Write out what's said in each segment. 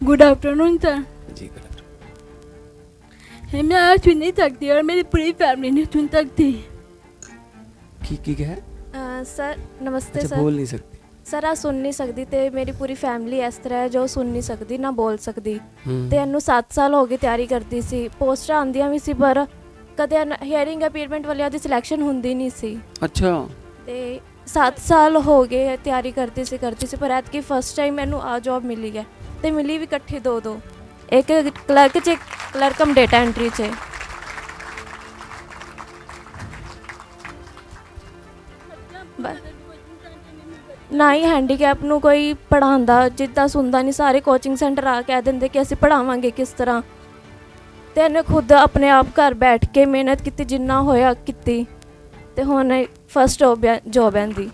good afternoon sir ji collector मैं आज सुन नहीं सकती और मेरी पूरी फैमिली नहीं सुन सकती की की क्या है ਅ, ਸਰ ਨਮਸਤੇ अच्छा ਸਰ बोल नहीं सकती ਸਰ ਆ ਸੁਣ ਨਹੀਂ ਸਕਦੀ ਤੇ ਮੇਰੀ ਪੂਰੀ ਫੈਮਿਲੀ ਇਸ ਤਰ੍ਹਾਂ ਹੈ ਜੋ ਸੁਣ ਨਹੀਂ ਸਕਦੀ ਨਾ ਬੋਲ ਸਕਦੀ हम्म, ਤੇ ਇਹਨੂੰ 7 ਸਾਲ ਹੋ ਗਏ ਤਿਆਰੀ ਕਰਦੀ ਸੀ ਪੋਸਟਾਂ ਆਉਂਦੀਆਂ ਵੀ ਸੀ ਪਰ ਕਦੇ ਹੀਅਰਿੰਗ ਅਪੀਅਰਮੈਂਟ ਵਾਲਿਆਂ ਦੀ ਸਿਲੈਕਸ਼ਨ ਹੁੰਦੀ ਨਹੀਂ ਸੀ अच्छा ਤੇ 7 ਸਾਲ ਹੋ ਗਏ ਤਿਆਰੀ ਕਰਦੀ ਸੀ ਕਰਦੀ ਸੀ, ਪਰ ਐਤਕੀ ਫਸਟ ਟਾਈਮ ਮੈਨੂੰ ਆ ਜੌਬ ਮਿਲੀ ਹੈ ਤੇ ਮਿਲੀ ਵੀ ਇਕੱਠੇ ਦੋ ਦੋ। ਇੱਕ ਕਲਰਕ ਚ ਕਲਰਕਮ ਡੇਟਾ ਐਂਟਰੀ ਚ। ਨਾ ਹੀ ਹੈਂਡੀਕੈਪ ਨੂੰ ਕੋਈ ਪੜਾਉਂਦਾ ਜਿੱਦਾਂ ਸੁਣਦਾ ਨਹੀਂ ਸਾਰੇ ਕੋਚਿੰਗ ਸੈਂਟਰ ਆ ਕਹਿ ਦਿੰਦੇ ਕਿ ਅਸੀਂ ਪੜਾਵਾਂਗੇ ਕਿਸ ਤਰ੍ਹਾਂ। ਤੇ ਇਹਨੇ ਖੁਦ ਆਪਣੇ ਆਪ ਘਰ ਬੈਠ ਕੇ ਮਿਹਨਤ ਕੀਤੀ, ਜਿੰਨਾ ਹੋਇਆ ਕੀਤੀ। ਤੇ ਹੁਣ ਫਸਟ ਜੋਬ ਹੈ ਦੀ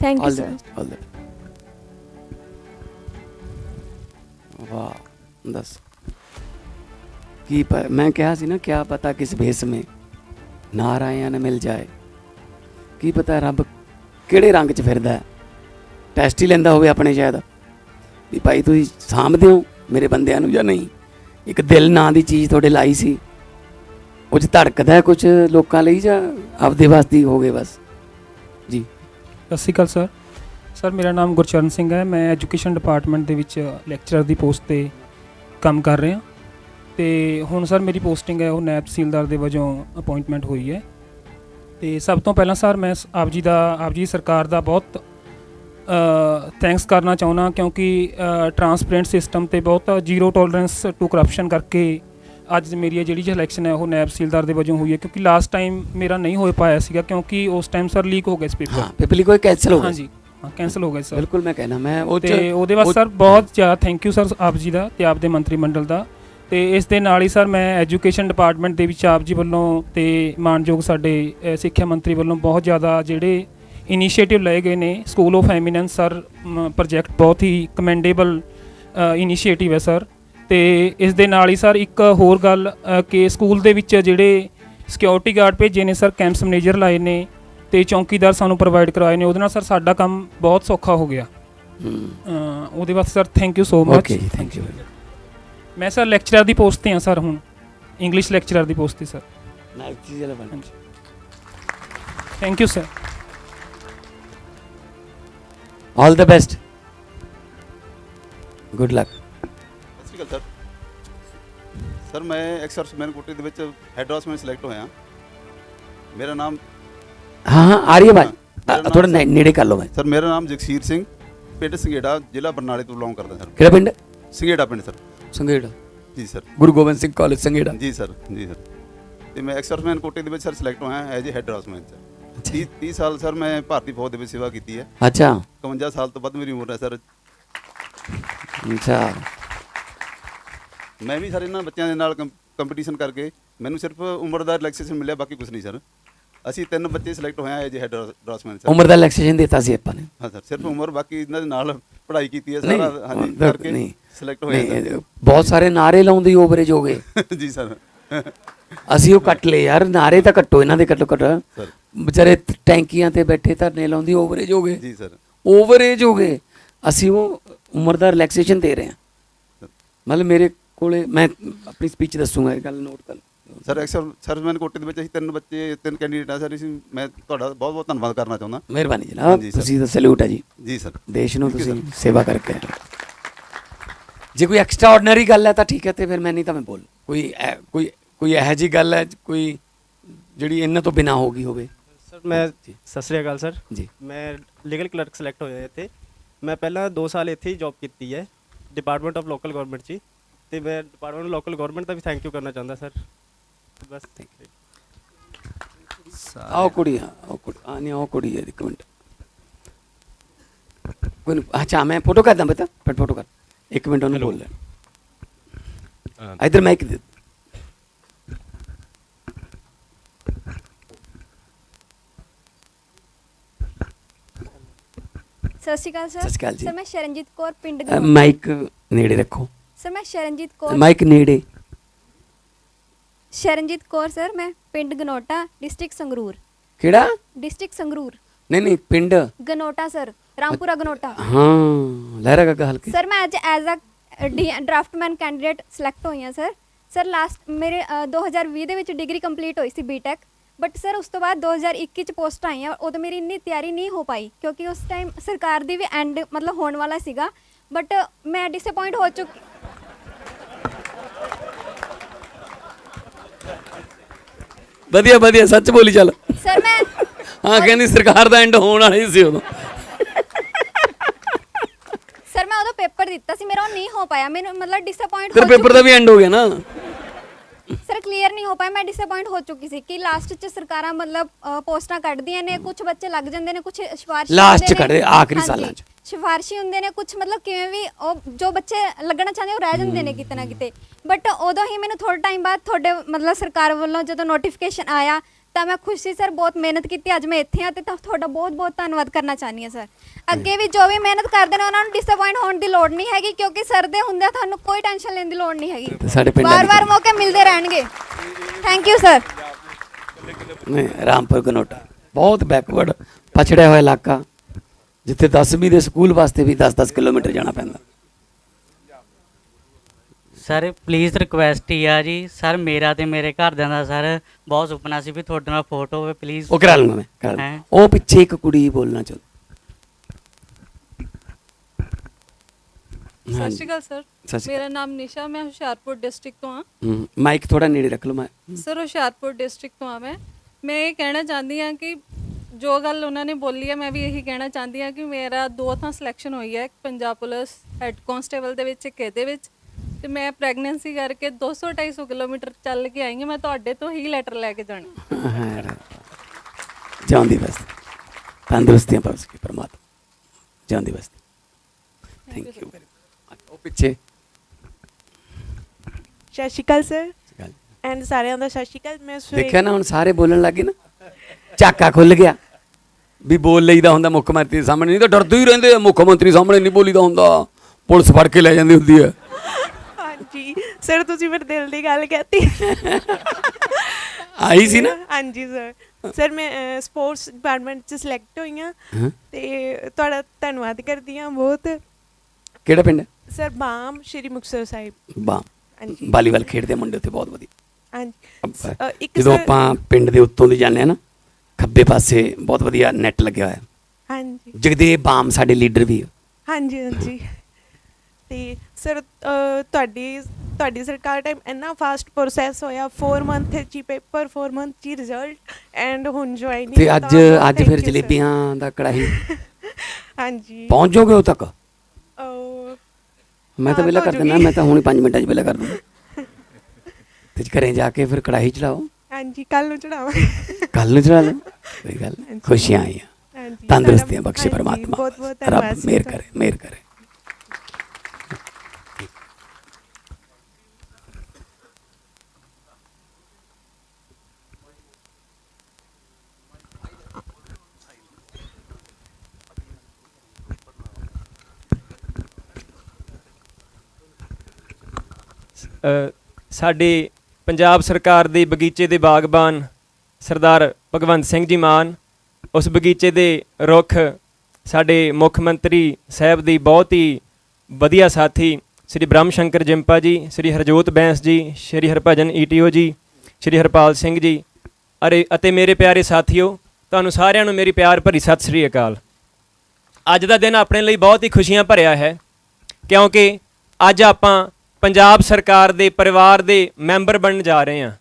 ਥੈਂਕ ਯੂ ਸਰ ਵਾਹ ਦੱਸ। ਕੀ ਮੈਂ ਕਿਹਾ ਸੀ ਨਾ ਕਿਆ ਪਤਾ ਕਿਸ ਭੇਸ ਮੇ ਨਾਰਾਇਣ ਮਿਲ ਜਾਏ। ਕੀ ਪਤਾ ਰੱਬ ਕਿਹੜੇ ਰੰਗ 'ਚ ਫਿਰਦਾ ਹੈ। ਟੈਸਟ ਹੀ ਲੈਂਦਾ ਹੋਵੇ ਆਪਣੇ ਸ਼ਾਇਦ। ਵੀ ਭਾਈ ਤੁਸੀਂ ਸਾਂਭਦੇ ਹੋ ਮੇਰੇ ਬੰਦਿਆਂ ਨੂੰ ਜਾਂ ਨਹੀਂ? ਇੱਕ ਦਿਲ ਨਾਂ ਦੀ ਚੀਜ਼ ਤੁਹਾਡੇ ਲਾਈ ਸੀ। ਉਹ 'ਚ ਧੜਕਦਾ ਕੁਝ ਲੋਕਾਂ ਲਈ ਜਾਂ ਆਪਦੇ ਵਾਸਤੇ ਹੋ ਗਏ ਬਸ? ਜੀ। ਸਤਿ ਸ਼੍ਰੀ ਅਕਾਲ, ਸਰ। ਸਰ, ਮੇਰਾ ਨਾਮ ਗੁਰਚਰਨ ਸਿੰਘ ਹੈ। ਮੈਂ ਐਜੂਕੇਸ਼ਨ ਡਿਪਾਰਟਮੈਂਟ ਦੇ ਵਿੱਚ ਲੈਕਚਰਰ ਦੀ ਪੋਸਟ ਤੇ ਕੰਮ ਕਰ ਰਿਹਾ। ਤੇ ਹੁਣ ਸਰ, ਮੇਰੀ ਪੋਸਟਿੰਗ ਹੈ, ਉਹ ਨੈਬ ਤਹਿਸੀਲਦਾਰ ਦੇ ਵਜੋਂ ਅਪਾਇੰਟਮੈਂਟ ਹੋਈ ਹੈ। ਤੇ ਸਭ ਤੋਂ ਪਹਿਲਾਂ ਸਰ, ਮੈਂ ਆਪ ਜੀ ਦਾ, ਆਪ ਜੀ ਸਰਕਾਰ ਦਾ ਬਹੁਤ ਥੈਂਕਸ ਕਰਨਾ ਚਾਹੁੰਦਾ ਕਿਉਂਕਿ ਟਰਾਂਸਪੇਰੈਂਟ ਸਿਸਟਮ ਤੇ ਬਹੁਤ ਜ਼ੀਰੋ ਟੋਲਰੈਂਸ ਟੂ ਕਰਪਸ਼ਨ ਕਰਕੇ ਅੱਜ ਮੇਰੀ ਜਿਹੜੀ ਸਿਲੈਕਸ਼ਨ ਹੈ ਉਹ ਨਾਇਬ ਤਹਿਸੀਲਦਾਰ ਦੇ ਵਜੋਂ ਹੋਈ ਹੈ ਕਿਉਂਕਿ ਲਾਸਟ ਟਾਈਮ ਮੇਰਾ ਨਹੀਂ ਹੋ ਪਾਇਆ ਸੀਗਾ ਕਿਉਂਕਿ ਉਸ ਟਾਈਮ ਸਰ ਲੀਕ ਹੋ ਗਏ ਸੀ ਪੇਪਰ ਹਾਂ ਪਿਪਲੀ ਕੋਈ ਕੈਨਸਲ ਹੋ ਗਿਆ ਹਾਂਜੀ ਹਾਂ ਕੈਨਸਲ ਹੋ ਗਏ ਸਰ ਬਿਲਕੁਲ ਮੈਂ ਕਹਿਣਾ ਮੈਂ ਉਹ ਤੇ ਉਹਦੇ ਵਾਸਤੇ ਸਰ ਬਹੁਤ ਜ਼ਿਆਦਾ ਥੈਂਕ ਯੂ ਸਰ ਆਪ ਜੀ ਦਾ ਤੇ ਆਪ ਦੇ ਮੰਤਰੀ ਮੰਡਲ ਦਾ। ਤੇ ਇਸ ਦੇ ਨਾਲ ਹੀ ਸਰ ਮੈਂ ਐਜੂਕੇਸ਼ਨ ਡਿਪਾਰਟਮੈਂਟ ਦੇ ਵਿੱਚ ਆਪ ਜੀ ਵੱਲੋਂ ਤੇ ਮਾਨਯੋਗ ਸਾਡੇ ਸਿੱਖਿਆ ਮੰਤਰੀ ਵੱਲੋਂ ਬਹੁਤ ਜ਼ਿਆਦਾ ਜਿਹੜੇ ਇਨੀਸ਼ੀਏਟਿਵ ਲਏ ਗਏ ਨੇ। School of eminence sir project ਬਹੁਤ ਹੀ ਕਮੈਂਡੇਬਲ ਇਨੀਸ਼ੀਏਟਿਵ ਹੈ ਸਰ ਤੇ ਇਸ ਦੇ ਨਾਲ ਹੀ ਸਰ ਇੱਕ ਹੋਰ ਗੱਲ ਕਿ ਸਕੂਲ ਦੇ ਵਿੱਚ ਜਿਹੜੇ ਸਿਕਿਉਰਿਟੀ ਗਾਰਡ ਭੇਜੇ ਨੇ ਸਰ ਕੈਂਪਸ ਮੈਨੇਜਰ ਲਾਏ ਨੇ ਤੇ ਚੌਕੀਦਾਰ ਸਾਨੂੰ ਪ੍ਰੋਵਾਈਡ ਕਰਵਾਏ ਨੇ। ਉਹਦੇ ਨਾਲ ਸਰ ਸਾਡਾ ਕੰਮ ਬਹੁਤ ਸੌਖਾ ਹੋ ਗਿਆ। ਉਹਦੇ ਵਾਸਤੇ sir thank you so much okay ਜੀ ਥੈਂਕ ਯੂ ਮੈਂ ਸਰ ਲੈਕਚਰਰ ਦੀ ਪੋਸਟ ਤੇ ਹਾਂ ਸਰ ਹੁਣ। ਇੰਗਲਿਸ਼ ਲੈਕਚਰਰ ਦੀ ਪੋਸਟ ਤੇ sir thank you sir all the best good luck Sat Sri Akal sir. Sir ਮੈਂ ਐਕਸਰਸਮੈਨ ਕੋਟੇ ਦੇ ਵਿੱਚ ਹੈਡ ਹਾਊਸਮੈਨ ਸਿਲੈਕਟ ਹੋਇਆ। ਮੇਰਾ ਨਾਮ ਹਾਂ ਹਾਂ ਆ ਰਹੀ ਹੈ ਨਾਮ ਥੋੜਾ ਨੇੜੇ ਕਰ ਲਓ ਮੈਂ ਸਰ ਮੇਰਾ ਨਾਮ ਜਗਸੀਰ ਸਿੰਘ। ਪਿੰਡ ਸੰਘੇੜਾ ਜ਼ਿਲ੍ਹਾ ਬਰਨਾਲੇ ਤੋਂ ਬਿਲੋਂਗ ਕਰਦਾ ਸਰ। ਕਿਹੜਾ ਪਿੰਡ? ਸੰਘੇੜਾ ਪਿੰਡ sir. Sangera ji sir. Guru Gobind Singh college Sangera ji sir ji sir. ਤੇ ਮੈਂ ਐਕਸਰਸਮੈਨ ਕੋਟੇ ਦੇ ਵਿੱਚ ਸਰ ਸਿਲੈਕਟ ਹੋਇਆ as a head houseman sir. 30 30 ਸਾਲ ਸਰ ਮੈਂ ਭਾਰਤੀ ਫੌਜ ਦੇ ਵਿੱਚ ਸੇਵਾ ਕੀਤੀ ਹੈ। ਅੱਛਾ। 51 ਸਾਲ ਤੋਂ ਵੱਧ ਮੇਰੀ ਉਮਰ ਹੈ ਸਰ। ਅੱਛਾ। ਮੈਂ ਵੀ ਸਰ ਇਹਨਾਂ ਬੱਚਿਆਂ ਦੇ ਨਾਲ ਕੰਪੀਟੀਸ਼ਨ ਕਰਕੇ ਮੈਨੂੰ ਸਿਰਫ ਉਮਰ ਦਾ ਰਿਲੈਕਸੇਸ਼ਨ ਮਿਲਿਆ ਬਾਕੀ ਕੁਝ ਨਹੀਂ ਸਰ। ਅਸੀਂ ਤਿੰਨ ਬੱਚੇ ਸਿਲੈਕਟ ਹੋਏ ਆ ਏ ਹੈਡ ਹਾਊਸਮੈਨ ਸਰ। ਉਮਰ ਦਾ ਰਿਲੈਕਸੇਸ਼ਨ ਦਿੱਤਾ ਸੀ ਆਪਾਂ ਨੇ। ਹਾਂ ਸਰ ਸਿਰਫ ਉਮਰ ਬਾਕੀ ਇਹਨਾਂ ਦੇ ਨਾਲ ਪੜ੍ਹਾਈ ਕੀਤੀ ਹੈ ਨਹੀਂ, ਸਾਰਾ ਹਾਂਜੀ ਉਹ ਤਾਂ ਕਰਕੇ ਨਹੀਂ। ਸਿਲੈਕਟ ਹੋਏ ਨਹੀਂ ਬਹੁਤ ਸਾਰੇ ਨਾਰੇ ਲਾਉਂਦੇ ਓਵਰੇਜ ਹੋ ਗਏ। ਜੀ ਸਰ। ਅਸੀਂ ਉਹ ਕੱਟ ਲਏ ਯਾਰ ਨਾਰੇ ਤਾਂ ਕੱਟੋ ਇਹਨਾਂ ਦੇ ਕੱਟੋ ਕੱਟ ਵਿਚਾਰੇ ਟੈਂਕੀਆਂ ਤੇ ਬੈਠੇ ਧਰਨੇ ਲਾਉਂਦੀ ਓਵਰੇਜ ਹੋ ਗਏ। ਜੀ ਸਰ ਓਵਰੇਜ ਹੋ ਗਏ। ਅਸੀਂ ਉਹ ਉਮਰ ਦਾ ਰਿਲੈਕਸੇਸ਼ਨ ਦੇ ਰਹੇ ਹਾਂ। ਮਤਲਬ ਮੇਰੇ ਕੋਲੇ ਮੈਂ ਆਪਣੀ ਸਪੀਚ ਦੱਸੂਗਾ ਇਹ ਗੱਲ ਨੋਟ ਕਰ। ਸਰ ਐਕਸਰ ਸਰਵਿਸਮੈਨ ਕੋਟੇ ਦੇ ਵਿੱਚ ਅਸੀਂ ਤਿੰਨ ਬੱਚੇ ਤਿੰਨ ਕੈਂਡੀਡੇਟ ਆ ਸਰ ਅਸੀਂ ਮੈਂ ਤੁਹਾਡਾ ਬਹੁਤ ਬਹੁਤ ਧੰਨਵਾਦ ਕਰਨਾ ਚਾਹੁੰਦਾ। ਮਿਹਰਬਾਨੀ ਜਨਾਬ ਸਰ। ਤੁਸੀਂ ਤਾਂ ਸੈਲੂਟ ਹੈ ਜੀ। ਜੀ ਸਰ ਦੇਸ਼ ਨੂੰ ਤੁਸੀਂ ਸੇਵਾ ਕਰਕੇ। ਜੇ ਕੋਈ ਐਕਸਟਰਾ ਆਰਡੀਨਰੀ ਗੱਲ ਹੈ ਤਾਂ ਠੀਕ ਹੈ ਤੇ ਫਿਰ ਮੈਂ ਨਹੀਂ ਤਾਂ ਮੈਂ ਬੋਲ ਕੋਈ ਕੋਈ ਕੋਈ ਇਹੋ ਜੀ ਗੱਲ ਹੈ ਕੋਈ ਜਿਹੜੀ ਇਹਨਾਂ ਤੋਂ ਬਿਨਾ ਹੋ ਗਈ ਹੋਵੇ। ਸਰ ਮੈਂ। ਸਤਿ ਸ੍ਰੀ ਅਕਾਲ ਸਰ। ਜੀ। ਮੈਂ ਲੀਗਲ ਕਲਰਕ ਸਿਲੈਕਟ ਹੋਇਆ ਇੱਥੇ। ਮੈਂ ਪਹਿਲਾਂ 2 ਸਾਲ ਇੱਥੇ ਹੀ ਜੌਬ ਕੀਤੀ ਹੈ ਡਿਪਾਰਟਮੈਂਟ ਆਫ ਲੋਕਲ ਗਵਰਨਮੈਂਟ 'ਚ ਹੀ, ਤੇ ਮੈਂ ਡਿਪਾਰਟਮੈਂਟ ਆਫ ਲੋਕਲ ਗਵਰਨਮੈਂਟ ਦਾ ਵੀ ਥੈਂਕ ਯੂ ਕਰਨਾ ਚਾਹੁੰਦਾ ਸਰ। ਬਸ। ਥੈਂਕ ਯੂ ਆਓ ਕੁੜੀ ਆ ਆਓ ਕੁੜੀ। ਆ ਨਹੀਂ ਆਓ ਕੁੜੀ ਹੈ ਇੱਕ ਮਿੰਟ। ਕੋਈ ਅੱਛਾ ਮੈਂ ਫੋਟੋ ਕਰਦਾ ਬਤਾ ਫਿਰ ਫੋਟੋ ਕਰ। ਇੱਕ ਮਿੰਟ ਉਹਨੂੰ ਬੋਲ ਲੈ। ਇਧਰ ਮਾਈਕ ਦੇ। ਸਤਿ ਸ਼੍ਰੀ ਅਕਾਲ ਸਰ। ਸਤਿ ਸ਼੍ਰੀ ਅਕਾਲ ਜੀ। ਸਰ ਮੈਂ ਸ਼ਰਨਜੀਤ ਕੌਰ ਪਿੰਡ ਅ, ਮਾਈਕ ਨੇੜੇ ਰੱਖੋ। ਸਰ ਮੈਂ ਸ਼ਰਨਜੀਤ ਕੌਰ। ਮਾਈਕ ਨੇੜੇ। ਸ਼ਰਨਜੀਤ ਕੌਰ ਸਰ ਮੈਂ ਪਿੰਡ ਗਨੋਟਾ ਡਿਸਟ੍ਰਿਕਟ ਸੰਗਰੂਰ। ਕਿਹੜਾ? ਡਿਸਟ੍ਰਿਕਟ ਸੰਗਰੂਰ। ਨਹੀਂ ਨਹੀਂ ਪਿੰਡ। ਗਨੋਟਾ ਸਰ ਰਾਮਪੁਰਾ ਗਨੋਟਾ। ਹਾਂ ਲਹਿਰਾ ਗੱਗਾ ਹਲਕੇ। ਸਰ ਮੈਂ ਅੱਜ ਐਜ਼ ਅ ਡਰਾਫਟਮੈਨ ਕੈਂਡੀਡੇਟ ਸਿਲੈਕਟ ਹੋਈ ਹਾਂ ਸਰ। ਸਰ ਲਾਸਟ ਮੇਰੇ ਅ, 2020 ਦੇ ਵਿੱਚ ਡਿਗਰੀ ਕੰਪਲੀਟ ਹੋਈ ਸੀ ਬੀਟੈਕ। ਬਟ ਸਰ ਉਸ ਤੋਂ ਬਾਅਦ 2021 ਚ ਪੋਸਟ ਆਈਆਂ ਉਦੋਂ ਮੇਰੀ ਇੰਨੀ ਤਿਆਰੀ ਨਹੀਂ ਹੋ ਪਾਈ ਕਿਉਂਕਿ ਉਸ ਟਾਈਮ ਸਰਕਾਰ ਦੀ ਵੀ ਐਂਡ ਮਤਲਬ ਹੋਣ ਵਾਲਾ ਸੀਗਾ। ਬਟ ਮੈਂ ਡਿਸਪਾਇੰਟ ਹੋ ਚੁੱਕੀ ਵਧੀਆ ਵਧੀਆ ਸੱਚ ਬੋਲੀ ਚੱਲ। ਸਰ ਮੈਂ ਹਾਂ ਕਹਿੰਦੀ ਸਰਕਾਰ ਦਾ ਐਂਡ ਹੋਣ ਵਾਲਾ ਹੀ ਸੀ ਉਦੋਂ। ਸਰ ਮੈਂ ਉਦੋਂ ਪੇਪਰ ਦਿੱਤਾ ਸੀ ਮੇਰਾ ਉਹ ਨਹੀਂ ਹੋ ਪਾਇਆ ਮੈਨੂੰ ਮਤਲਬ ਡਿਸਪਾਇੰਟ ਤੇਰੇ ਪੇਪਰ ਦਾ ਵੀ ਐਂਡ ਹੋ ਗਿਆ ਨਾ। ਸਰ ਕਲੀਅਰ ਨਹੀਂ ਹੋ ਪਾਇਆ ਮੈਂ ਡਿਸਪਾਇੰਟ ਹੋ ਚੁੱਕੀ ਸੀ ਕਿ ਲਾਸਟ 'ਚ ਸਰਕਾਰਾਂ ਮਤਲਬ ਅ, ਪੋਸਟਾਂ ਕੱਢਦੀਆਂ ਨੇ ਕੁਝ ਬੱਚੇ ਲੱਗ ਜਾਂਦੇ ਨੇ ਕੁਝ ਸਿਫਾਰਸ਼ੀ Last 'ਚ। ਕੱਢਦੇ, ਆਖਰੀ ਸਾਲਾਂ 'ਚ। ਸਿਫਾਰਸ਼ੀ ਹੁੰਦੇ ਨੇ ਕੁਝ ਮਤਲਬ ਕਿਵੇਂ ਵੀ ਉਹ ਜੋ ਬੱਚੇ ਲੱਗਣਾ ਚਾਹੁੰਦੇ ਉਹ ਰਹਿ ਜਾਂਦੇ ਨੇ ਕਿਤੇ ਨਾ ਕਿਤੇ ਬਟ ਉਦੋਂ ਹੀ ਮੈਨੂੰ ਥੋੜਾ ਟਾਈਮ ਬਾਅਦ ਤੁਹਾਡੇ ਮਤਲਬ ਸਰਕਾਰ ਵੱਲੋਂ ਜਦੋਂ ਨੋਟੀਫਿਕੇਸ਼ਨ ਆਇਆ ਤਾਂ ਮੈਂ ਖੁਸ਼ ਸਰ ਬਹੁਤ ਮਿਹਨਤ ਕੀਤੀ ਅੱਜ ਮੈਂ ਇੱਥੇ ਆ ਤੇ ਤਾਂ ਤੁਹਾਡਾ ਬਹੁਤ ਬਹੁਤ ਧੰਨਵਾਦ ਕਰਨਾ ਚਾਹਨੀ ਹਾਂ ਸਰ। ਅੱਗੇ ਵੀ ਜੋ ਵੀ ਮਿਹਨਤ ਕਰਦੇ ਨੇ ਉਹਨਾਂ ਨੂੰ ਡਿਸਪਾਇੰਟ ਹੋਣ ਦੀ ਲੋੜ ਨਹੀਂ ਹੈਗੀ ਕਿਉਂਕਿ ਸਰ ਦੇ ਹੁੰਦਿਆਂ ਤੁਹਾਨੂੰ ਕੋਈ ਟੈਨਸ਼ਨ ਲੈਣ ਦੀ ਲੋੜ ਨਹੀਂ ਹੈਗੀ। ਸਾਡੇ ਪਿੰਡਾਂ ਵਾਰ-ਵਾਰ ਮੌਕੇ ਮਿਲਦੇ ਰਹਿਣਗੇ। ਥੈਂਕ ਯੂ ਸਰ ਨਹੀਂ ਰਾਮਪੁਰ ਕਨੋਟਾ ਬਹੁਤ ਬੈਕਵਰਡ ਪਛੜਿਆ ਹੋਇਆ ਇਲਾਕਾ ਜਿੱਥੇ 10ਵੀਂ ਦੇ ਸਕੂਲ ਵਾਸਤੇ ਵੀ 10-10 ਕਿਲੋਮੀਟਰ ਜਾਣਾ ਪੈਂਦਾ। ਸਰ ਪਲੀਜ਼ ਰਿਕੁਐਸਟ ਹੀ ਆ ਜੀ। ਸਰ ਮੇਰਾ ਤੇ ਮੇਰੇ ਘਰਦਿਆਂ ਦਾ ਸਰ ਬਹੁਤ ਸੁਪਨਾ ਸੀ ਵੀ ਤੁਹਾਡੇ ਨਾਲ ਫੋਟੋ ਹੋਵੇ ਪਲੀਜ਼ ਉਹ ਕਰਾ ਲੂੰਗਾ ਮੈਂ ਕਰਾ ਲੂੰਗਾ। ਹੈਂ? ਉਹ ਪਿੱਛੇ ਇੱਕ ਕੁੜੀ ਬੋਲਣਾ ਚਾਹੁੰਦੀ। ਸਤਿ ਸ਼੍ਰੀ ਅਕਾਲ ਸਰ। ਸਤਿ ਸ਼੍ਰੀ ਮੇਰਾ ਨਾਮ ਨਿਸ਼ਾ ਮੈਂ ਹੁਸ਼ਿਆਰਪੁਰ ਡਿਸਟ੍ਰਿਕਟ ਤੋਂ ਹੂੰ। ਮਾਈਕ ਥੋੜਾ ਨੇੜੇ ਰੱਖ ਲਓ ਮੈਂ। ਸਰ ਹੁਸ਼ਿਆਰਪੁਰ ਡਿਸਟ੍ਰਿਕਟ ਤੋਂ ਹਾਂ ਮੈਂ। ਮੈਂ ਇਹ ਕਹਿਣਾ ਚਾਹੁੰਦੀ ਹਾਂ ਕਿ ਜੋ ਗੱਲ ਉਹਨਾਂ ਨੇ ਬੋਲੀ ਹੈ ਮੈਂ ਵੀ ਇਹੀ ਕਹਿਣਾ ਚਾਹੁੰਦੀ ਹਾਂ ਕਿ ਮੇਰਾ ਦੋ ਥਾਂ ਸਿਲੈਕਸ਼ਨ ਹੋਈ ਹੈ। ਇੱਕ ਪੰਜਾਬ ਪੁਲਿਸ ਹੈੱਡ ਕਾਂਸਟੇਬਲ ਦੇ ਵਿੱਚ ਇੱਕ ਇਹਦੇ ਵਿੱਚ। ਤੇ ਮੈਂ ਪ੍ਰੈਗਨੈਂਸੀ ਕਰਕੇ 200 250 ਕਿਲੋਮੀਟਰ ਚੱਲ ਕੇ ਆਈ ਹਾਂ ਮੈਂ ਤੁਹਾਡੇ ਤੋਂ ਹੀ ਲੈਟਰ ਲੈ ਕੇ ਜਾਣਾ। ਜਾਂਦੀ ਬਸ ਤੰਦਰੁਸਤੀਆਂ ਪਾਸ ਕੀ ਪਰਮਾਤਮਾ। ਜਾਂਦੀ ਬਸ ਥੈਂਕ ਯੂ ਉਹ ਪਿੱਛੇ। ਸਤਿ ਸ਼੍ਰੀ ਅਕਾਲ ਸਰ। ਐਂਡ ਸਾਰਿਆਂ ਦਾ ਸਤਿ ਸ਼੍ਰੀ ਅਕਾਲ। ਮੈਂ ਸਵੇਰ ਦੇਖਿਆ ਨਾ ਹੁਣ ਸਾਰੇ ਬੋਲਣ ਲੱਗੇ ਨਾ। ਝਾਕਾ ਖੁੱਲ ਗਿਆ। ਵੀ ਬੋਲ ਲਈਦਾ ਹੁੰਦਾ ਮੁੱਖ ਮੰਤਰੀ ਸਾਹਮਣੇ। ਨਹੀਂ ਤਾਂ ਡਰਦੇ ਹੀ ਰਹਿੰਦੇ ਆ। ਮੁੱਖ ਮੰਤਰੀ ਸਾਹਮਣੇ ਨਹੀਂ ਬੋਲੀਦਾ ਹੁੰਦਾ। ਪੁਲਿਸ ਫੜ ਕੇ ਲੈ ਜਾਂਦੀ ਹੁੰਦੀ ਹੈ ਸਰ ਤੁਸੀਂ ਮੇਰੇ ਦਿਲ ਦੀ ਗੱਲ ਕਹਿਤੀ। ਆਈ ਸੀ ਨਾ? ਹਾਂਜੀ ਸਰ। ਸਰ ਮੈਂ ਸਪੋਰਟਸ ਡਿਪਾਰਟਮੈਂਟ ਚ ਸਿਲੈਕਟ ਹੋਈ ਹਾਂ। ਤੇ ਤੁਹਾਡਾ ਧੰਨਵਾਦ ਕਰਦੀ ਹਾਂ ਬਹੁਤ। ਕਿਹੜਾ ਪਿੰਡ? ਸਰ ਬਾਮ ਸ਼੍ਰੀ ਮੁਕਤਸਰ ਸਾਹਿਬ। ਬਾ ਹਾਂਜੀ। ਵਾਲੀਬਾਲ ਖੇਡਦੇ ਆ ਮੁੰਡੇ ਉੱਥੇ ਬਹੁਤ ਵਧੀਆ। ਹਾਂਜੀ। ਇੱਕ ਜਦੋਂ ਆਪਾਂ ਪਿੰਡ ਦੇ ਉੱਤੋਂ ਦੀ ਜਾਂਦੇ ਆ ਨਾ ਖੱਬੇ ਪਾਸੇ ਬਹੁਤ ਵਧੀਆ ਨੈਟ ਲੱਗਿਆ ਹੋਇਆ। ਹਾਂਜੀ। ਜਗਦੇਵ ਬਾਮ ਸਾਡੇ ਲੀਡਰ ਵੀ ਆ। ਹਾਂਜੀ ਹਾਂਜੀ। ਤੇ ਸਰ ਤੁਹਾਡੀ ਤੁਹਾਡੀ ਸਰਕਾਰ ਟਾਈਮ ਇੰਨਾ ਫਾਸਟ ਪ੍ਰੋਸੈਸ ਹੋਇਆ 4 ਮੰਥ ਚ ਪੇਪਰ 4 ਮੰਥ ਚ ਰਿਜ਼ਲਟ ਐਂਡ ਹੁਣ ਜੁਆਇਨਿੰਗ ਤੇ ਅੱਜ ਅੱਜ ਫਿਰ ਜਲੇਬੀਆਂ ਦਾ ਕੜਾਹੀ। ਹਾਂਜੀ। ਪਹੁੰਚ ਜਾਓਗੇ ਉਹ ਤੱਕ? ਮੈਂ ਤਾਂ ਵੇਲਾ ਕਰ ਦਿੰਦਾ। ਮੈਂ ਤਾਂ ਹੁਣੇ 5 ਮਿੰਟਾਂ 'ਚ ਵੇਲਾ ਕਰ ਦੂੰਗਾ ਤੇ ਘਰੇ ਜਾ ਕੇ ਫਿਰ ਕੜਾਹੀ ਚਲਾਓ ਹਾਂਜੀ ਕੱਲ ਨੂੰ ਚੜਾਵਾਂ ਕੱਲ ਨੂੰ ਚਲਾ ਲਓ? ਕੋਈ ਗੱਲ। ਖੁਸ਼ੀਆਂ ਆਈਆਂ। ਤੰਦਰੁਸਤੀਆਂ ਬਖਸ਼ੇ ਪਰਮਾਤਮਾ। ਰੱਬ ਮਿਹਰ। ਕਰੇ ਮਿਹਰ ਕਰੇ। ਸਾਡੇ ਪੰਜਾਬ ਸਰਕਾਰ ਦੇ ਬਗੀਚੇ ਦੇ ਬਾਗਬਾਨ ਸਰਦਾਰ ਭਗਵੰਤ ਸਿੰਘ ਜੀ ਮਾਨ, ਉਸ ਬਗੀਚੇ ਦੇ ਰੁੱਖ ਸਾਡੇ ਮੁੱਖ ਮੰਤਰੀ ਸਾਹਿਬ ਦੀ ਬਹੁਤ ਹੀ ਵਧੀਆ ਸਾਥੀ ਸ੍ਰੀ ਬ੍ਰਹਮ ਸ਼ੰਕਰ ਜਿੰਪਾ ਜੀ, ਸ੍ਰੀ ਹਰਜੋਤ ਬੈਂਸ ਜੀ, ਸ੍ਰੀ ਹਰਭਜਨ ਈਟੀਓ ਜੀ, ਸ੍ਰੀ ਹਰਪਾਲ ਸਿੰਘ ਜੀ। ਅਰੇ, ਅਤੇ ਮੇਰੇ ਪਿਆਰੇ ਸਾਥੀਓ, ਤੁਹਾਨੂੰ ਸਾਰਿਆਂ ਨੂੰ ਮੇਰੀ ਪਿਆਰ ਭਰੀ ਸਤਿ ਸ੍ਰੀ ਅਕਾਲ। ਅੱਜ ਦਾ ਦਿਨ ਆਪਣੇ ਲਈ ਬਹੁਤ ਹੀ ਖੁਸ਼ੀਆਂ ਭਰਿਆ ਹੈ, ਕਿਉਂਕਿ ਅੱਜ ਆਪਾਂ ਪੰਜਾਬ ਸਰਕਾਰ ਦੇ ਪਰਿਵਾਰ ਦੇ ਮੈਂਬਰ ਬਣਨ ਜਾ ਰਹੇ ਹਾਂ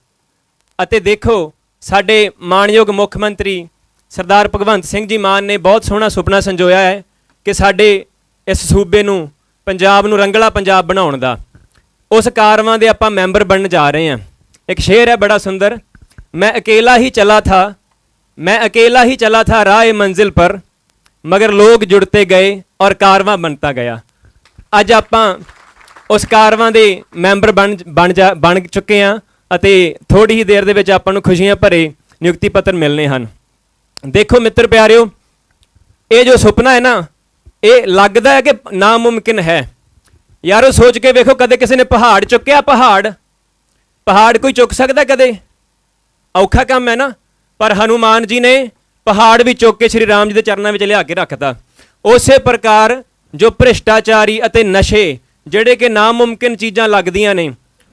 ਅਤੇ ਦੇਖੋ ਸਾਡੇ ਮਾਣਯੋਗ ਮੁੱਖ ਮੰਤਰੀ ਸਰਦਾਰ ਭਗਵੰਤ ਸਿੰਘ ਜੀ ਮਾਨ ਨੇ ਬਹੁਤ ਸੋਹਣਾ ਸੁਪਨਾ ਸੰਜੋਇਆ ਹੈ ਕਿ ਸਾਡੇ ਇਸ ਸੂਬੇ ਨੂੰ ਪੰਜਾਬ ਨੂੰ ਰੰਗਲਾ ਪੰਜਾਬ ਬਣਾਉਣ ਦਾ ਉਸ ਕਾਰਵਾਂ ਦੇ ਆਪਾਂ ਮੈਂਬਰ ਬਣਨ ਜਾ ਰਹੇ ਹਾਂ ਇੱਕ ਸ਼ੇਰ ਹੈ ਬੜਾ ਸੁੰਦਰ ਮੈਂ ਅਕੇਲਾ ਹੀ ਚਲਾ ਥਾ मैं अकेला ही चला था राह मंजिल पर मगर लोग जुड़ते गए और कारवां बनता गया ਅੱਜ ਆਪਾਂ ਉਸ ਕਾਰਵਾਂ ਦੇ ਮੈਂਬਰ ਬਣ ਬਣ ਜਾ, ਬਣ ਚੁੱਕੇ ਹਾਂ ਅਤੇ ਥੋੜੀ ਹੀ ਦੇਰ ਦੇ ਵਿੱਚ ਆਪਾਂ ਨੂੰ ਖੁਸ਼ੀਆਂ ਭਰੇ ਨਿਯੁਕਤੀ ਪੱਤਰ ਮਿਲਨੇ ਹਨ। ਦੇਖੋ ਮਿੱਤਰ ਪਿਆਰਿਓ, ਇਹ ਜੋ ਸੁਪਨਾ ਹੈ ਨਾ, ਇਹ ਲੱਗਦਾ ਹੈ ਕਿ ਨਾਮੁਮਕਿਨ ਹੈ। ਯਾਰੋ ਸੋਚ ਕੇ ਵੇਖੋ, ਕਦੇ ਕਿਸੇ ਨੇ ਪਹਾੜ ਚੁੱਕਿਆ ਪਹਾੜ? ਪਹਾੜ ਕੋਈ ਚੁੱਕ ਸਕਦਾ ਕਦੇ? ਔਖਾ ਕੰਮ ਹੈ ਨਾ। ਪਰ ਹਨੂਮਾਨ ਜੀ ਨੇ ਪਹਾੜ ਵੀ ਚੁੱਕ ਕੇ ਸ਼੍ਰੀ ਰਾਮ ਜੀ ਦੇ ਚਰਨਾਂ ਵਿੱਚ ਲਿਆ ਕੇ ਰੱਖਤਾ। ਉਸੇ ਪ੍ਰਕਾਰ ਜੋ ਭ੍ਰਿਸ਼ਟਾਚਾਰੀ ਅਤੇ ਨਸ਼ੇ ਜਿਹੜੇ ਕਿ ਨਾਮੁਮਕਿਨ ਚੀਜ਼ਾਂ ਲੱਗਦੀਆਂ ਨੇ,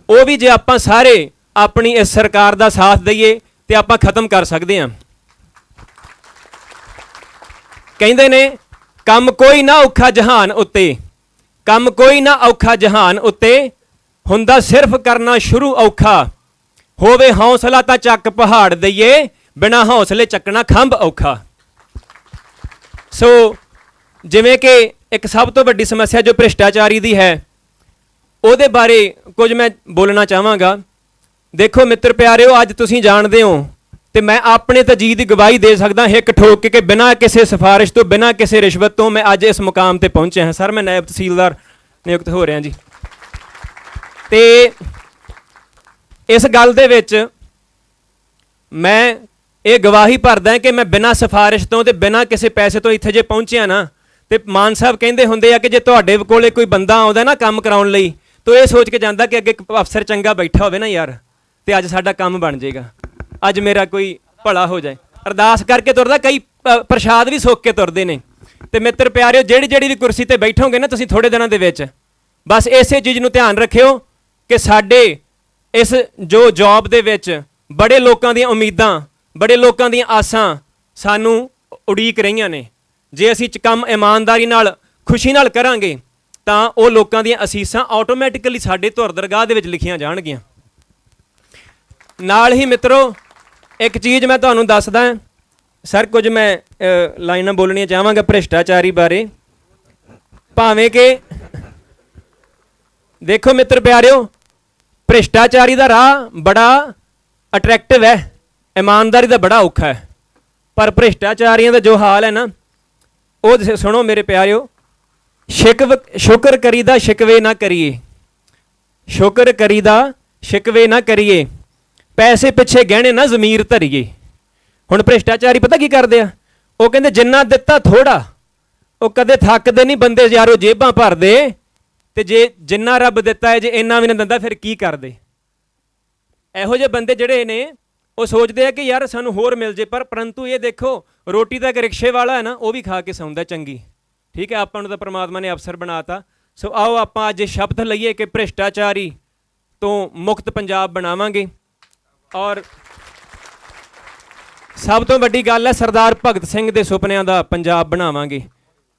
ਉਹ ਵੀ ਜੇ ਆਪਾਂ ਸਾਰੇ ਆਪਣੀ ਇਸ ਸਰਕਾਰ ਦਾ ਸਾਥ ਦਈਏ ਤੇ ਆਪਾਂ ਖਤਮ ਕਰ ਸਕਦੇ ਹਾਂ। ਕਹਿੰਦੇ ਨੇ, ਕੰਮ ਕੋਈ ਨਾ ਔਖਾ ਜਹਾਨ ਉੱਤੇ, ਕੰਮ ਕੋਈ ਨਾ ਔਖਾ ਜਹਾਨ ਉੱਤੇ, ਹੁੰਦਾ ਸਿਰਫ ਕਰਨਾ ਸ਼ੁਰੂ ਔਖਾ। ਹੋਵੇ ਹੌਸਲਾ ਤਾਂ ਚੱਕ ਪਹਾੜ ਦਈਏ, ਬਿਨਾ ਹੌਸਲੇ ਚੱਕਣਾ ਖੰਭ ਔਖਾ। ਸੋ, ਜਿਵੇਂ ਕਿ ਇੱਕ ਸਭ ਤੋਂ ਵੱਡੀ ਸਮੱਸਿਆ ਜੋ ਭ੍ਰਿਸ਼ਟਾਚਾਰੀ ਦੀ ਹੈ ਉਹਦੇ ਬਾਰੇ ਕੁਝ ਮੈਂ ਬੋਲਣਾ ਚਾਹਾਂਗਾ। ਦੇਖੋ ਮਿੱਤਰ ਪਿਆਰਿਓ, ਅੱਜ ਤੁਸੀਂ ਜਾਣਦੇ ਹੋ ਤੇ ਮੈਂ ਆਪਣੇ ਤਾਂ ਦੀ ਗਵਾਹੀ ਦੇ ਸਕਦਾ, ਹਿੱਕ ਠੋਕ ਕੇ ਕਿ ਬਿਨਾਂ ਕਿਸੇ ਸਿਫਾਰਿਸ਼ ਤੋਂ, ਬਿਨਾਂ ਕਿਸੇ ਰਿਸ਼ਵਤ ਤੋਂ ਮੈਂ ਅੱਜ ਇਸ ਮੁਕਾਮ ਤੇ ਪਹੁੰਚਿਆ ਹਾਂ। ਸਰ, ਮੈਂ ਨਾਇਬ ਤਹਿਸੀਲਦਾਰ ਨਿਯੁਕਤ ਹੋ ਰਿਹਾ ਜੀ। ਤੇ ਇਸ ਗੱਲ ਦੇ ਵਿੱਚ ਮੈਂ ਇਹ ਗਵਾਹੀ ਭਰਦਾ ਕਿ ਮੈਂ ਬਿਨਾਂ ਸਿਫਾਰਿਸ਼ ਤੋਂ ਤੇ ਬਿਨਾਂ ਕਿਸੇ ਪੈਸੇ ਤੋਂ ਇੱਥੇ ਜੇ ਪਹੁੰਚਿਆ ਨਾ, ਤੇ ਮਾਨ ਸਾਹਿਬ ਕਹਿੰਦੇ ਹੁੰਦੇ ਆ ਕਿ ਜੇ ਤੁਹਾਡੇ ਕੋਲੇ ਕੋਈ ਬੰਦਾ ਆਉਂਦਾ ਨਾ ਕੰਮ ਕਰਾਉਣ ਲਈ ਤੋ ਇਹ ਸੋਚ ਕੇ ਜਾਂਦਾ ਕਿ ਅੱਗੇ ਇੱਕ ਅਫਸਰ ਚੰਗਾ ਬੈਠਾ ਹੋਵੇ ਨਾ ਯਾਰ, ਤੇ ਅੱਜ ਸਾਡਾ ਕੰਮ ਬਣ ਜਾਏਗਾ। ਅੱਜ ਮੇਰਾ ਕੋਈ ਭਲਾ ਹੋ ਜਾਏ। ਅਰਦਾਸ ਕਰਕੇ ਤੁਰਦਾ, ਕਈ ਪ੍ਰਸ਼ਾਦ ਵੀ ਸੋਕ ਕੇ ਤੁਰਦੇ ਨੇ। ਤੇ ਮਿੱਤਰ ਪਿਆਰਿਓ, ਜਿਹੜੀ ਜਿਹੜੀ ਵੀ ਕੁਰਸੀ ਤੇ ਬੈਠੋਗੇ ਨਾ ਤੁਸੀਂ ਥੋੜੇ ਦਿਨਾਂ ਦੇ ਵਿੱਚ, ਬਸ ਇਸੇ ਚੀਜ਼ ਨੂੰ ਧਿਆਨ ਰੱਖਿਓ ਕਿ ਸਾਡੇ ਇਸ ਜੋ ਜੌਬ ਦੇ ਵਿੱਚ ਬੜੇ ਲੋਕਾਂ ਦੀਆਂ ਉਮੀਦਾਂ, ਬੜੇ ਲੋਕਾਂ ਦੀਆਂ ਆਸਾਂ ਸਾਨੂੰ ਉਡੀਕ ਰਹੀਆਂ ਨੇ। ਜੇ ਅਸੀਂ ਕੰਮ ਇਮਾਨਦਾਰੀ ਨਾਲ, ਖੁਸ਼ੀ ਨਾਲ ਕਰਾਂਗੇ ਤਾਂ ਉਹ ਲੋਕਾਂ ਦੀਆਂ ਅਸੀਸਾਂ ਆਟੋਮੈਟਿਕਲੀ ਸਾਡੇ ਧੁਰ ਦਰਗਾਹ ਦੇ ਵਿੱਚ ਲਿਖੀਆਂ ਜਾਣਗੀਆਂ। ਨਾਲ ਹੀ ਮਿੱਤਰੋ, ਇੱਕ ਚੀਜ਼ ਮੈਂ ਤੁਹਾਨੂੰ ਦੱਸਦਾ ਸਰ, ਕੁਝ ਮੈਂ ਲਾਈਨਾਂ ਬੋਲਣੀਆਂ ਚਾਹਾਂਗਾ ਭ੍ਰਿਸ਼ਟਾਚਾਰੀ ਬਾਰੇ। ਭਾਵੇਂ ਕਿ, ਦੇਖੋ ਮਿੱਤਰ ਪਿਆਰਿਓ, ਭ੍ਰਿਸ਼ਟਾਚਾਰੀ ਦਾ ਰਾਹ ਬੜਾ ਅਟਰੈਕਟਿਵ ਹੈ, ਇਮਾਨਦਾਰੀ ਦਾ ਬੜਾ ਔਖਾ ਹੈ। ਪਰ ਭ੍ਰਿਸ਼ਟਾਚਾਰੀਆਂ ਦਾ ਜੋ ਹਾਲ ਹੈ ਨਾ, ਉਹ ਸੁਣੋ ਮੇਰੇ ਪਿਆਰਿਓ ਸ਼ਿਕਵ ਸ਼ੁਕਰ ਕਰੀਦਾ ਸ਼ਿਕਵੇ ਨਾ ਕਰੀਏ। ਸ਼ੁਕਰ ਕਰੀਦਾ ਸ਼ਿਕਵੇ ਨਾ ਕਰੀਏ। ਪੈਸੇ ਪਿੱਛੇ ਗਹਿਣੇ ਨਾ ਜ਼ਮੀਰ ਧਰੀਏ। ਹੁਣ ਭ੍ਰਿਸ਼ਟਾਚਾਰੀ ਪਤਾ ਕੀ ਕਰਦੇ ਆ? ਉਹ ਕਹਿੰਦੇ ਜਿੰਨਾ ਦਿੱਤਾ ਥੋੜਾ ਉਹ ਕਦੇ ਥੱਕਦੇ ਨਹੀਂ ਬੰਦੇ ਯਾਰੋ ਜੇਬਾਂ ਭਰਦੇ ਤੇ ਜੇ ਜਿੰਨਾ ਰੱਬ ਦਿੱਤਾ ਹੈ, ਜੇ ਇੰਨਾ ਵੀ ਨਾ ਦਿੰਦਾ ਫਿਰ ਕੀ ਕਰਦੇ? ਇਹੋ ਜਿਹੇ ਬੰਦੇ ਜਿਹੜੇ ਨੇ, ਉਹ ਸੋਚਦੇ ਆ ਕਿ ਯਾਰ ਸਾਨੂੰ ਹੋਰ ਮਿਲ ਜੇ, ਪਰ ਪਰੰਤੂ ਇਹ ਦੇਖੋ, ਰੋਟੀ ਤਾਂ ਇੱਕ ਰਿਕਸ਼ੇ ਵਾਲਾ ਹੈ ਨਾ, ਉਹ ਵੀ ਖਾ ਕੇ ਸੌਂਦਾ ਚੰਗੀ। ਠੀਕ ਹੈ, ਆਪਾਂ ਨੂੰ ਤਾਂ ਪ੍ਰਮਾਤਮਾ ਨੇ ਅਫਸਰ ਬਣਾਤਾ। ਸੋ ਆਓ ਆਪਾਂ ਅੱਜ ਸ਼ਬਦ ਲਈਏ ਕਿ ਭ੍ਰਿਸ਼ਟਾਚਾਰੀ ਤੋਂ ਮੁਕਤ ਪੰਜਾਬ ਬਣਾਵਾਂਗੇ। ਔਰ ਸਭ ਤੋਂ ਵੱਡੀ ਗੱਲ ਹੈ, ਸਰਦਾਰ ਭਗਤ ਸਿੰਘ ਦੇ ਸੁਪਨਿਆਂ ਦਾ ਪੰਜਾਬ ਬਣਾਵਾਂਗੇ।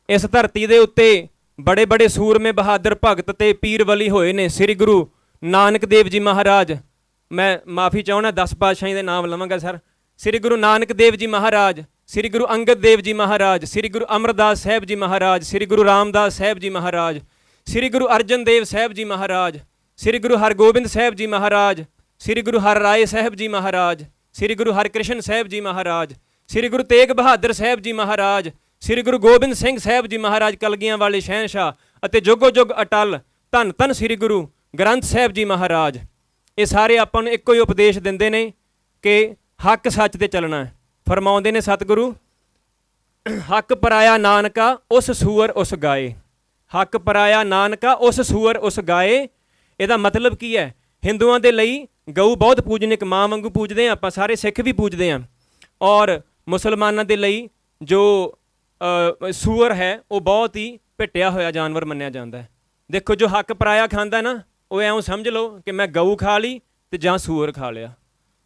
ਇਸ ਧਰਤੀ ਦੇ ਉੱਤੇ ਬੜੇ ਬੜੇ ਸੂਰਮੇ ਬਹਾਦਰ ਭਗਤ ਤੇ ਪੀਰ ਵਲੀ ਹੋਏ ਨੇ। ਸ੍ਰੀ ਗੁਰੂ ਨਾਨਕ ਦੇਵ ਜੀ ਮਹਾਰਾਜ। ਮੈਂ ਮਾਫੀ ਚਾਹੁੰਦਾ 10 ਪਾਤਸ਼ਾਹੀ ਦੇ ਨਾਮ ਲਵਾਂਗਾ, ਸਰ। ਸ੍ਰੀ ਗੁਰੂ ਨਾਨਕ ਦੇਵ ਜੀ ਮਹਾਰਾਜ ਸ੍ਰੀ ਗੁਰੂ ਅੰਗਦ ਦੇਵ ਜੀ ਮਹਾਰਾਜ ਸ੍ਰੀ ਗੁਰੂ ਅਮਰਦਾਸ ਸਾਹਿਬ ਜੀ ਮਹਾਰਾਜ ਸ੍ਰੀ ਗੁਰੂ ਰਾਮਦਾਸ ਸਾਹਿਬ ਜੀ ਮਹਾਰਾਜ ਸ੍ਰੀ ਗੁਰੂ ਅਰਜਨ ਦੇਵ ਸਾਹਿਬ ਜੀ ਮਹਾਰਾਜ ਸ੍ਰੀ ਗੁਰੂ ਹਰਗੋਬਿੰਦ ਸਾਹਿਬ ਜੀ ਮਹਾਰਾਜ ਸ੍ਰੀ ਗੁਰੂ ਹਰ ਰਾਏ ਸਾਹਿਬ ਜੀ ਮਹਾਰਾਜ ਸ੍ਰੀ ਗੁਰੂ ਹਰਕ੍ਰਿਸ਼ਨ ਸਾਹਿਬ ਜੀ ਮਹਾਰਾਜ ਸ੍ਰੀ ਗੁਰੂ ਤੇਗ ਬਹਾਦਰ ਸਾਹਿਬ ਜੀ ਮਹਾਰਾਜ ਸ੍ਰੀ ਗੁਰੂ ਗੋਬਿੰਦ ਸਿੰਘ ਸਾਹਿਬ ਜੀ ਮਹਾਰਾਜ ਕਲਗੀਆਂ ਵਾਲੇ ਸ਼ਹਿਨशाह ਅਤੇ ਜੁਗੋ ਜੁਗ ਅਟਲ ਧੰਨ ਧੰਨ ਸ੍ਰੀ ਗੁਰੂ ਗ੍ਰੰਥ ਸਾਹਿਬ ਜੀ ਮਹਾਰਾਜ ਇਹ ਸਾਰੇ ਆਪਾਂ ਨੂੰ ਇੱਕੋ ਹੀ ਉਪਦੇਸ਼ ਦਿੰਦੇ ਨੇ ਕਿ ਹੱਕ ਸੱਚ ਤੇ ਚੱਲਣਾ ਹੈ ਫਰਮਾਉਂਦੇ ਨੇ ਸਤਿਗੁਰੂ ਹੱਕ ਪਰਾਇਆ ਨਾਨਕਾ ਉਸ ਸੂਰ ਉਸ ਗਾਏ। ਹੱਕ ਪਰਾਇਆ ਨਾਨਕਾ ਉਸ ਸੂਰ ਉਸ ਗਾਏ। ਇਹਦਾ ਮਤਲਬ ਕੀ ਹੈ? ਹਿੰਦੂਆਂ ਦੇ ਲਈ ਗਊ ਬਹੁਤ ਪੂਜਨਿਕ ਮਾਂ ਵਾਂਗੂ ਪੂਜਦੇ ਆ ਆਪਾਂ ਸਾਰੇ ਸਿੱਖ ਵੀ ਪੂਜਦੇ ਆ ਔਰ ਮੁਸਲਮਾਨਾਂ ਦੇ ਲਈ ਜੋ ਅ, ਸੂਰ ਹੈ ਉਹ ਬਹੁਤ ਹੀ ਭਿੱਟਿਆ ਹੋਇਆ ਜਾਨਵਰ ਮੰਨਿਆ ਜਾਂਦਾ ਹੈ। ਦੇਖੋ ਜੋ ਹੱਕ ਪਰਾਇਆ ਖਾਂਦਾ ਨਾ ਉਹ ਐਉਂ ਸਮਝ ਲਓ ਕਿ ਮੈਂ ਗਊ ਖਾ ਲਈ ਤੇ ਜਾਂ ਸੂਰ ਖਾ ਲਿਆ।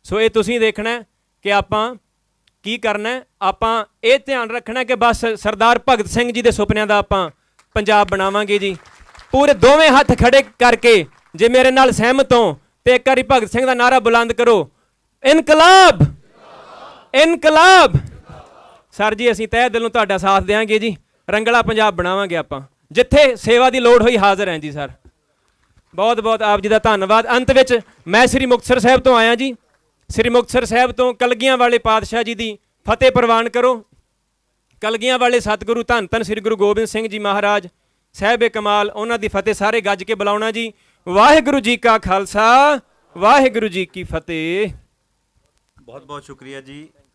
ਸੋ ਇਹ ਤੁਸੀਂ ਦੇਖਣਾ ਕਿ ਆਪਾਂ ਕੀ ਕਰਨਾ ਆਪਾਂ ਇਹ ਧਿਆਨ ਰੱਖਣਾ ਕਿ ਬਸ ਸਰਦਾਰ ਭਗਤ ਸਿੰਘ ਜੀ ਦੇ ਸੁਪਨਿਆਂ ਦਾ ਆਪਾਂ ਪੰਜਾਬ ਬਣਾਵਾਂਗੇ ਜੀ। ਪੂਰੇ ਦੋਵੇਂ ਹੱਥ ਖੜੇ ਕਰਕੇ ਜੇ ਮੇਰੇ ਨਾਲ ਸਹਿਮਤ ਹੋ, ਤੇ ਇੱਕ ਵਾਰੀ ਭਗਤ ਸਿੰਘ ਦਾ ਨਾਰਾ ਬੁਲੰਦ ਕਰੋ। ਇਨਕਲਾਬ! ਇਨਕਲਾਬ! ਸਰ ਜੀ, ਅਸੀਂ ਤਹਿ ਦਿਲੋਂ ਤੁਹਾਡਾ ਸਾਥ ਦੇਵਾਂਗੇ ਜੀ। ਰੰਗਲਾ ਪੰਜਾਬ ਬਣਾਵਾਂਗੇ ਆਪਾਂ। ਜਿੱਥੇ ਸੇਵਾ ਦੀ ਲੋੜ ਹੋਈ ਹਾਜ਼ਰ ਹਾਂ ਜੀ, ਸਰ। ਬਹੁਤ ਬਹੁਤ ਆਪ ਜੀ ਦਾ ਧੰਨਵਾਦ। ਅੰਤ ਵਿੱਚ ਮੈਂ ਸ੍ਰੀ ਮੁਕਤਸਰ ਸਾਹਿਬ ਤੋਂ ਆਇਆ ਜੀ। ਸ੍ਰੀ ਮੁਕਤਸਰ ਸਾਹਿਬ ਤੋਂ ਕਲਗੀਆਂ ਵਾਲੇ ਪਾਤਸ਼ਾਹ ਜੀ ਦੀ ਫਤਿਹ ਪ੍ਰਵਾਨ ਕਰੋ। ਕਲਗੀਆਂ ਵਾਲੇ ਸਤਿਗੁਰੂ ਧੰਨ ਧੰਨ ਸ੍ਰੀ ਗੁਰੂ ਗੋਬਿੰਦ ਸਿੰਘ ਜੀ ਮਹਾਰਾਜ, ਸਾਹਿਬੇ ਕਮਾਲ, ਉਹਨਾਂ ਦੀ ਫਤਿਹ ਸਾਰੇ ਗੱਜ ਕੇ ਬੁਲਾਉਣਾ ਜੀ। ਵਾਹਿਗੁਰੂ ਜੀ ਕਾ ਖਾਲਸਾ, ਵਾਹਿਗੁਰੂ ਜੀ ਕੀ ਫਤਿਹ। ਬਹੁਤ ਬਹੁਤ ਸ਼ੁਕਰੀਆ ਜੀ।